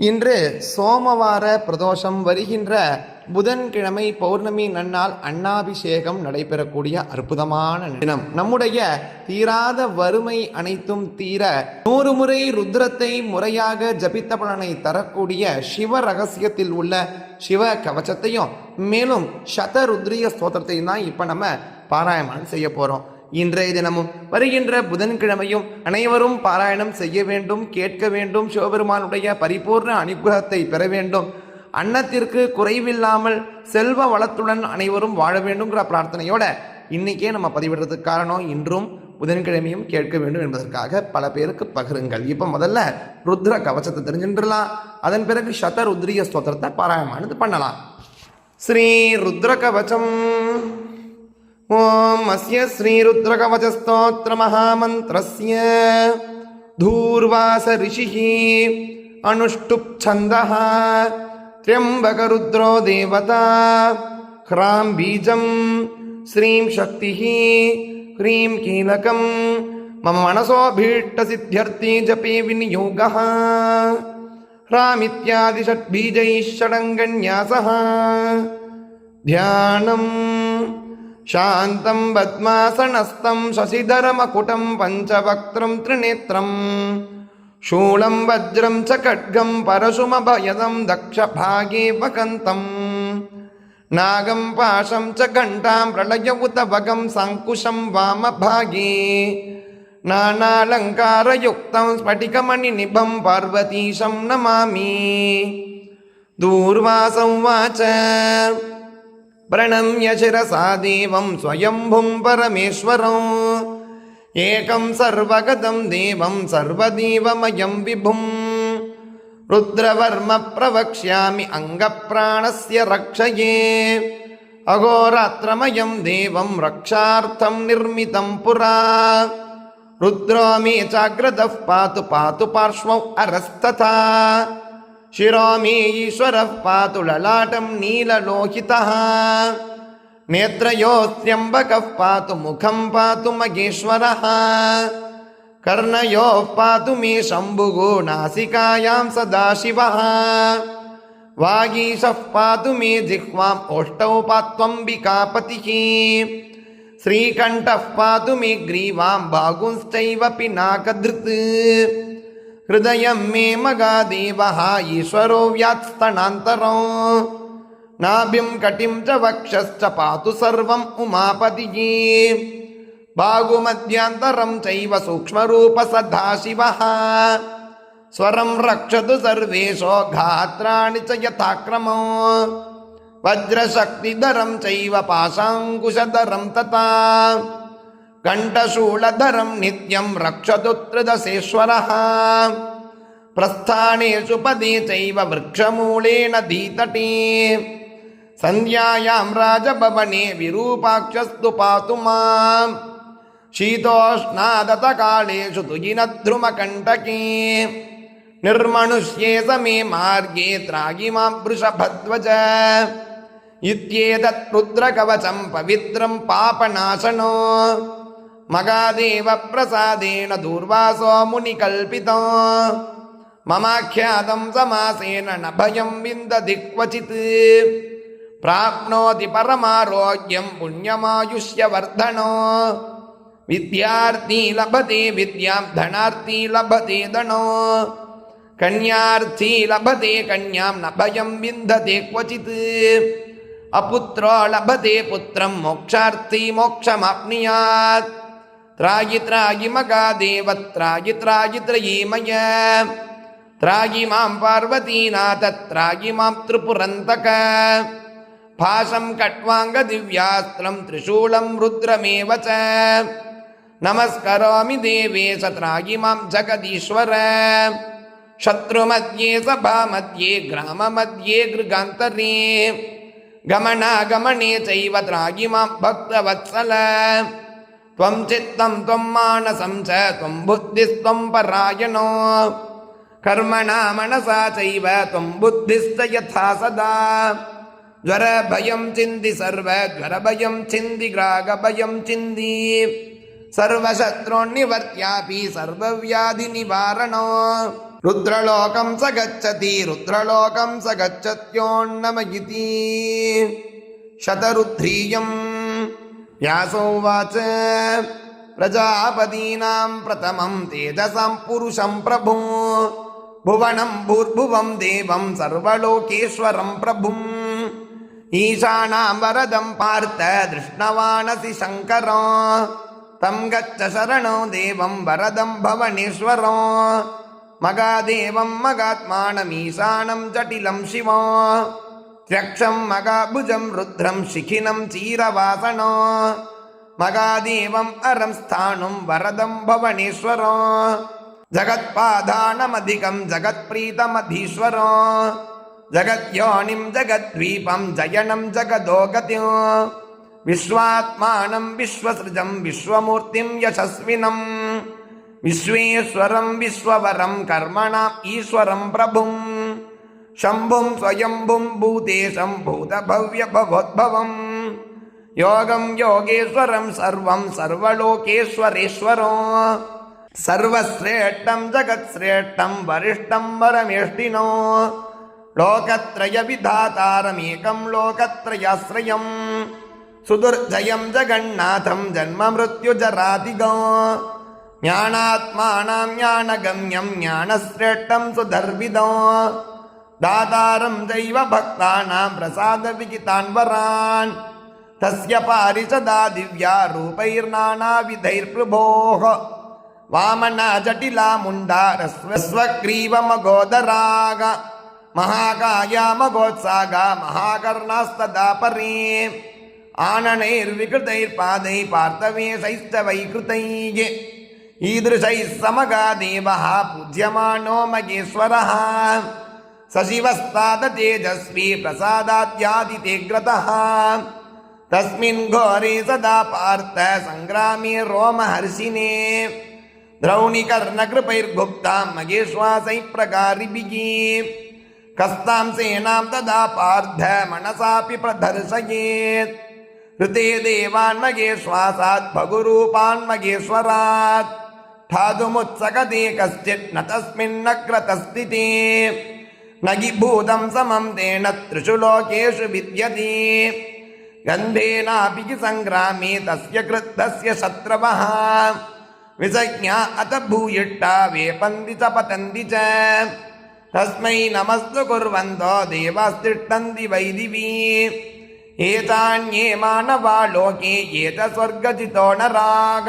இன்று சோமவார பிரதோஷம் வருகின்ற புதன்கிழமை பௌர்ணமி நன்னால் அன்னாபிஷேகம் நடைபெறக்கூடிய அற்புதமான தினம். நம்முடைய தீராத வறுமை அனைத்தும் தீர நூறு முறை ருத்ரத்தை முறையாக ஜபித்த பலனை தரக்கூடிய சிவ ரகசியத்தில் உள்ள சிவ கவச்சத்தையும் மேலும் சத ருத்ரிய ஸ்தோத்திரத்தையும் தான் இப்போ நம்ம பாராயணம் செய்ய போகிறோம் இன்றைய தினமும் வருகின்ற புதன்கிழமையும் அனைவரும் பாராயணம் செய்ய வேண்டும் கேட்க வேண்டும் சிவபெருமானுடைய பரிபூர்ண அனுகிரகத்தை பெற வேண்டும். அன்னத்திற்கு குறைவில்லாமல் செல்வ வளத்துடன் அனைவரும் வாழ வேண்டும்ங்கிற பிரார்த்தனையோட இன்னைக்கே நம்ம பதிவிடுறதுக்கு காரணம் இன்றும் புதன்கிழமையும் கேட்க வேண்டும் என்பதற்காக பல பேருக்கு பகிருங்கள். இப்போ முதல்ல ருத்ர கவசத்தை தெரிஞ்சுட்டுலாம் அதன் பிறகு சத ருத்ரிய ஸ்தோத்திரத்தை பாராயணமானது பண்ணலாம். ஸ்ரீ ருத்ர கவசம். ॐ अस्य श्रीरुद्रकवचस्तोत्रमहामन्त्रस्य धूर्वास ऋषिः अनुष्टुप् छन्दः त्र्यम्बकरुद्रो देवता ह्रां बीजं श्रीं शक्तिः ह्रीं कीलकं मम मनसोभीष्टसिद्ध्यर्थी जपे विनियोगः ह्रामित्यादिषड्बीजैः षडङ्गन्यासः ध्यानम् శాంతం పద్మాసనస్థం శశిధరమకుటం పంచవక్త్రం త్రినేత్రం శూళం వజ్రం చ ఖడ్గం పరశుమభయదం దక్షభాగే వకంతం నాగం పాశం చ ఘంటాం ప్రళయవుతభగం సంకుశం వామభాగే నానాలంకారయుక్తం స్ఫటికమణినిభం పార్వతీశం నమామి దూర్వాసం వాచ प्रणम्य शिरसा देवं स्वयम्भुं परमेश्वरम् एकं सर्वगतं देवं सर्वदेवमयं विभुं रुद्रवर्म प्रवक्ष्यामि अङ्गप्राणस्य रक्षये अहोरात्रमयं देवं रक्षार्थं निर्मितं पुरा रुद्रो मे चाग्रतः पातु पातु पार्श्वौ अरस्तथा शिरो मे ईश्वरः पातु ललाटं नीललोहितः नेत्रयोस्त्यम्बकः पातु मुखं पातु मगेश्वरः कर्णयोः पातु मे शम्भुगो नासिकायां सदाशिवः वागीशः पातु मे जिह्वाम् ओष्टौ पात्वम्बिकापतिः श्रीकण्ठः पातु मे ग्रीवां बागुंश्चैव पिनाकधृत् ஹிருதயம் மே மகாதேவா ஈஸ்வரோ வியாஸ்தனாந்தரோ நாபிம் கட்டிம் ச வக்ஷஸ்ச பாத்து சர்வம் உமாபதியே பாகுமத்தியாந்தரம் சைவ சூக்மரூப சதா சிவா ஸ்வரம் ரக்ஷது சர்வேஷோ காத்ராணி ச யதாக்கிரமோ வஜ்ரசக்திதரம் சைவ பாசாங்குஷதரம் ததா कण्ठशूलधरं नित्यं रक्षतु त्रिदशेश्वरः प्रस्थानेषु पदे चैव वृक्षमूलेन धीतटे सन्ध्यायां राजभवने विरूपाक्षस्तु पातु माम् शीतोष्णादतकालेषु तुजिनद्रुमकण्टके निर्मनुष्ये समे मार्गे त्रागिमां वृषभध्वज इत्येतत् रुद्रकवचं पवित्रं पापनाशनो மகாதேவப்பிரசாதேன தூர்வாசோ முனிகல்பிதோ மமாக்கியாதம் சமாசேன நபயம் விந்த திக்வச்சித் பிராப்னோதி பரமாரோக்கியம் புண்ணியமாயுஷ்ய வர்தனோ வித்யார்த்தி லபதே வித்யாம் தனார்த்தி லபதே தனோ. கன்யார்த்தி லபதே கன்யாம் நபயம் விந்ததே குவச்சித் அபுத்திரோ லபதே புத்திரம் மோக்ஷார்த்தி மோக்ஷமாப்னியாத் मोक्षार्थी मोक्षमाप्नुयात् त्रायि त्रायि मगादेव त्रायि त्रायि त्रयीमय त्रायि मां पार्वतीनाथ त्रायि मां त्रिपुरन्तक भाषं कट्वाङ्गदिव्यास्त्रं त्रिशूलं रुद्रमेव च नमस्करोमि देवेश त्रायि मां जगदीश्वर शत्रुमध्ये सभामध्ये ग्राममध्ये गृगान्तरे गमनागमने चैव त्रायि मां भक्तवत्सल त्वं चित्तं त्वं मानसं च त्वं बुद्धिस्त्वं परायणो कर्मणा मनसा चैव त्वं बुद्धिश्च यथा सदा ज्वरभयं चिन्ति सर्व ज्वरभयं चिन्ति ग्रागभयं चिन्ति सर्वशत्रोन्निवर्त्यापि सर्वव्याधिनिवारणो रुद्रलोकं स गच्छति रुद्रलोकं स गच्छत्योन्नम इति शतरुद्रीयम् व्यासोवाच प्रजापतीनां प्रथमं तेजसां पुरुषं प्रभु भुवनं भूर्भुवं देवं सर्वलोकेश्वरं प्रभुम् ईशानां वरदं पार्थ दृष्णवानसि शङ्कर तं गच्छ शरणो देवं वरदं भवनेश्वर मगादेवं मगात्मानमीशानं जटिलं शिव ரக்ஷம் மகாபுஜம் ருத்ரம் சிகினம் சீரவாசனோ மகாதீவம் அரம் ஸ்தானும் வரதம் பவனீஸ்வரோ ஜகத்பாதானமதிகம் ஜகத்பிரீதமதீஸ்வரோ ஜகத்யோனிம் ஜகத்வீபம் ஜயனம் ஜகதோகதியோ விஸ்வாத்மானம் விஸ்வசிருஜம் விஸ்வமூர்த்திம் யசஸ்வினம் விஸ்வேஸ்வரம் விஸ்வவரம் கர்மணாம் ஈஸ்வரம் பிரபும் शम्भुं स्वयम्भुं भूतेशं भूतभव्यभवोद्भवम् योगं योगेश्वरं सर्वं सर्वलोकेश्वरेश्वरो सर्वश्रेष्ठं जगत्श्रेष्ठं वरिष्ठं वरमेष्टिनो लोकत्रयविधातारमेकं लोकत्रयाश्रयम् सुदुर्जयं जगन्नाथं जन्ममृत्युजरादिगो ज्ञानात्मानां ज्ञानगम्यं ज्ञानश्रेष्ठं सुधर्विदो दातारं दैव भक्तानां प्रसादविजितान् वरान् तस्य पारिषदा दिव्या रूपैर्नानाविधैर्प्रभोः वामना जटिला मुण्डा रस्वग्रीवमगोदराग महाकाया मगोत्सागा महाकर्णास्तदा परे आननैर्विकृतैर्पादैः पार्थवेशैश्च वैकृतैः ईदृशैः समगा देवः पूज्यमानो मगेश्वरः सशिवस्तादतेजस्वी प्रसादाद्यादितेग्रतः तस्मिन् घोरे सदा पार्थ सङ्ग्रामे रोमहर्षिणे। द्रौणिकर्णकृपैर्गुप्तां मगेश्वासैः प्रकारिभिः। कस्तां सेनां तदा पार्थ मनसापि प्रदर्शयेत्। ऋते देवान् मगेश्वासात् भगुरूपान् मगेश्वरात् ठातुमुत्सकते कश्चित् न तस्मिन्नग्रतस्थिते நகிபூதம் சமம் தேன த்ரிஷு லோகேஷு வித்யதி கந்தேனாபி சங்கிராமே தஸ்ய கிருத்தஸ்ய சத்ரவः விசஜா அத பூயிட்டா வேபந்தி ச பதந்தி ச தஸ்மை நமஸ்து குர்வந்தோ தேவாஸ்திட்டந்தி வைதிவி ஏதான்யே மாணவா லோகே ஏத ஸ்வர்கஜிதோ நராக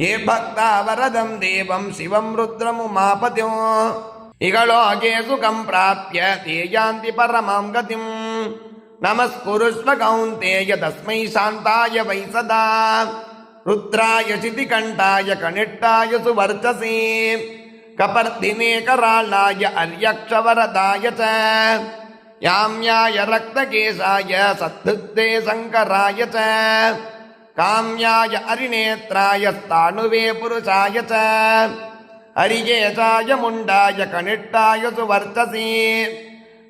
ஏ பக்தா வரதம் தேவம் சிவம் ருத்ரமுமாபதோ இகலோகே சுகம் பிராப்பிய தேயாந்தி பரமாம் கதிம் நமஸ்குருஸ்வ கௌந்தேய தஸ்மை சாந்தாய வை சதா ருத்ராய சிதிகண்டாய கணிட்டாய சுவர்ச்சசே கபர்த்தினே கராளாய அரியக்ஷவரதாய ச யாம்யாய ரக்தகேசாய சத்துத்தே சங்கராய ச காம்யாய அரிநேத்ராய ஸ்தானுவே புருஷாய ச हरिकेशाय मुण्डाय कनिष्ठाय सुवर्चसे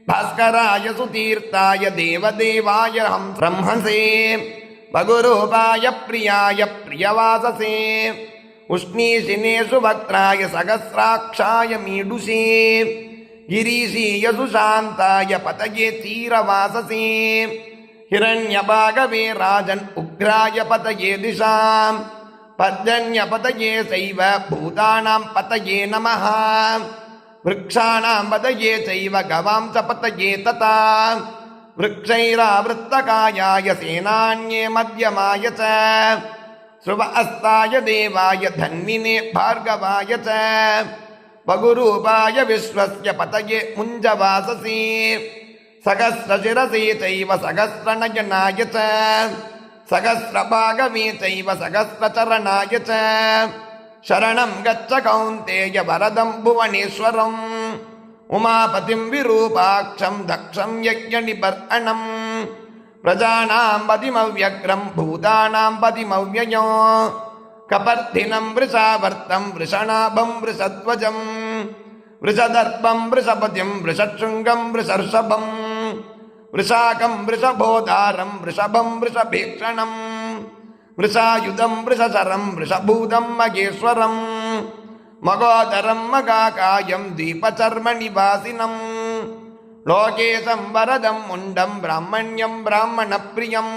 भास्कराय सुतीर्थाय देवदेवाय हं ब्रह्मसे, भगुरूपाय प्रियाय प्रियवाससे, उष्णीशिने सुभक्त्राय सहस्राक्षाय मीडुषे, गिरीशीय सुशान्ताय पतये तीरवाससे, हिरण्यभागवे राजन् उग्राय पतये दिशाम् पर्जन्यपतये सैव भूतानां पतये नमः वृक्षाणां पतये चैव गवां च पतये तथा वृक्षैरावृत्तकायाय सेनान्ये मध्यमाय च श्रुव अस्ताय देवाय धन्विने भार्गवाय च वगुरूपाय विश्वस्य पतये मुञ्जवाससे सहस्रशिरसे चैव सहस्रनयनाय च சகசிரபாகவே செய்வ சகசிரச்சரணாய சரணம் கச்ச கௌந்தேய வரதம் புவனேஸ்வரம் உமாபதிம் விரூபாட்சம் தக்ஷம் யஜ்ய நிபர்ணம் பிரஜானாம் பதிமவ்யக்ரம் பூதானாம் பதிமவ்யயோ. கபர்த்தினம் விருஷாவர்த்தம் விருஷணாபம் விருஷத்வஜம். விருஷதர்ப்பம் விருஷபதிம் விருஷட்சுங்கம் விருஷர்ஷபம். वृषाकं वृषभोदारं वृषभं वृषभीक्षणं वृषायुधं वृषशरं वृषभूतं मगेश्वरम् மகோதரம் மகாகாயம் தீபச்சர்ம நிவாசினம் லோகேசம் வரதம் முண்டம் பிராமணியம் பிராமண பிரியம்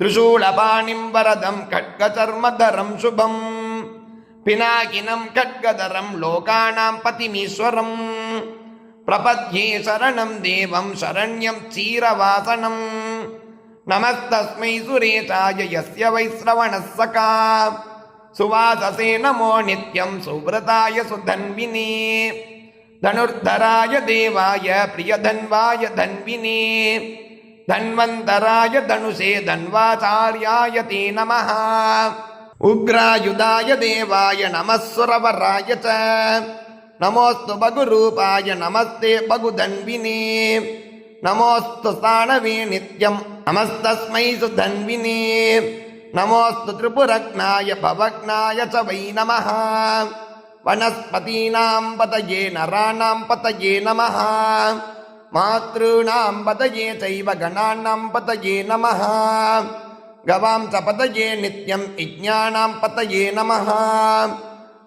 त्रिशूलपाणिं वरदं खड्गचर्मधरं शुभम् पिनाकिनं खड्गधरं लोकानां पतिमीश्वरम् பிரபத்யே சரணம் தேவம் சரண்யம் சீரவாசனம் நமஸ்தஸ்மை சுரேஷாய யஸ்ய வைஸ்ரவணசகா சுவாசசே நமோ நித்யம் சுவ்ரதாய சுதன்வினே தனுர்தராய தேவாய பிரியதன்வாய தன்வினே தன்வந்தராய தனுஷே தன்வாச்சாரியாய தே நம உக்ராயுதாய தேவாய நமஸ்வரவராய ச నమోస్తు బగు రూపాయ నమస్తే బగు ధన్వినే నమోస్తు సాణవే నిత్యం నమస్తస్మై సుధన్వినే. నమోస్తు త్రిపురగ్నాయ భవగ్నాయ చ వై నమ. వనస్పతీనాం పతయే నరాణాం పతయే నమ. మాతృణాం పతయే చైవ గణానాం పతయే నమ. గవాం చ పతయే నిత్యం విజ్ఞానాం పతయే నమ.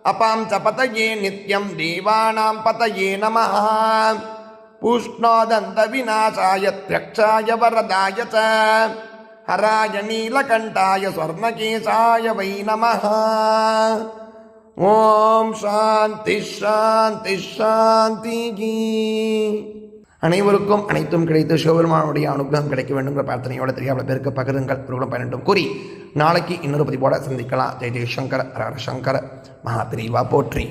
அபாம் சபதயே நித்யம் தேவானாம் பதயே நம பூஷ்ணோதந்த விநாசாய திரக்ஷாய வரதாய ச. ஹராய நீலகண்டாய ஸ்வர்ணகேசாய வை நம ஓம் சாந்தி ஷாந்தி ஷாந்தி அனைவருக்கும் அனைத்தும் கிடைத்து சிவபெருமானுடைய அனுகிரகம் கிடைக்க வேண்டுங்கிற பிரார்த்தனையோட தெரியாத பேருக்கு பகிருங்கள் இவர்களும் பயனட்டும் கூறி நாளைக்கு இன்னொரு பதிவோட சந்திக்கலாம். ஜெய் ஜெய்சங்கர் ஹர ஹர மகா பிரிவா போற்றி.